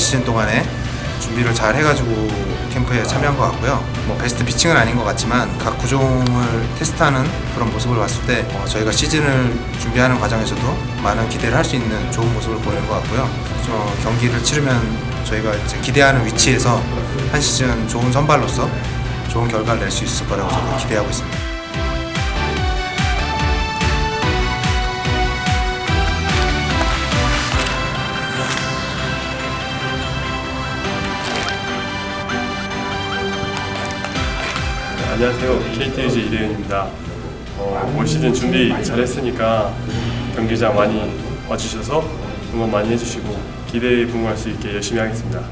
시즌 동안에 준비를 잘 해가지고 캠프에 참여한 것 같고요. 뭐 베스트 피칭은 아닌 것 같지만 각 구종을 테스트하는 그런 모습을 봤을 때 어, 저희가 시즌을 준비하는 과정에서도 많은 기대를 할 수 있는 좋은 모습을 보이는 것 같고요. 어, 경기를 치르면 저희가 이제 기대하는 위치에서 한 시즌 좋은 선발로서 좋은 결과를 낼 수 있을 거라고 저도 기대하고 있습니다. 안녕하세요. KT유즈 이대현입니다. 어, 올 시즌 준비 잘했으니까 경기장 많이 와주셔서 응원 많이 해주시고 기대에 부응할 수 있게 열심히 하겠습니다.